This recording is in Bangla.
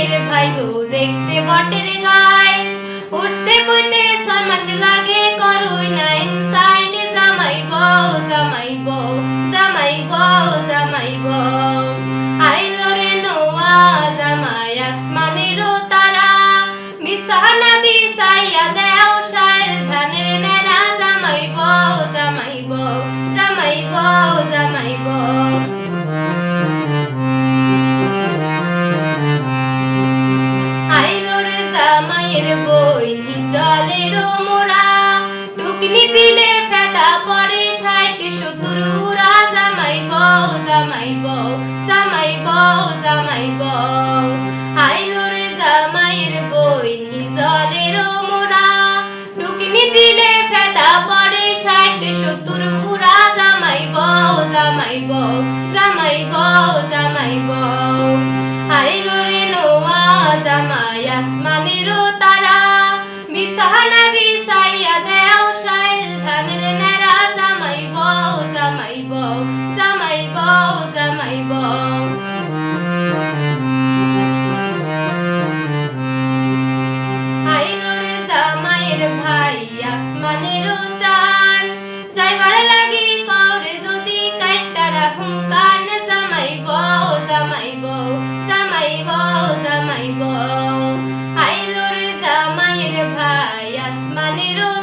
জামাইয়ের ভাই ও দেখতে বটের গাইল উঠতে বইতে ছয় মাস লাগে, করই নাই চাইলে জামাই বউ জামাই বউ জামাই বউ জামাই বউ। আইলো রে নোয়া জামাই আসমানেরও তারা, বিছানা বিছাইয়া জামাইয়ের বই জলের মোরা টুকনি দিলে ফেদা পড়ে ষাট সত্তর উড়া। জামাই বউ জামাই বউ জামাই বউ জামাই বউ। আইলো রে জামাইয়ের বই জলের মোরা টুকনি দিলে ফেদা পড়ে ষাট সত্তর উড়া। জামাই বউ জামাই বউ জামাই বউ জামাই বউ। আইলো রে নোয়া জামাই আসমানেরও তারা বিছানা বিছাইয়া দেও শাইল ধানের নেড়া জামাই বউ জামাই বউ জামাই বউ জামাই বউ আইলো রে জামাইয়ের ভাই আসমানেরও চান যাইবার লাগি vayas, manidos.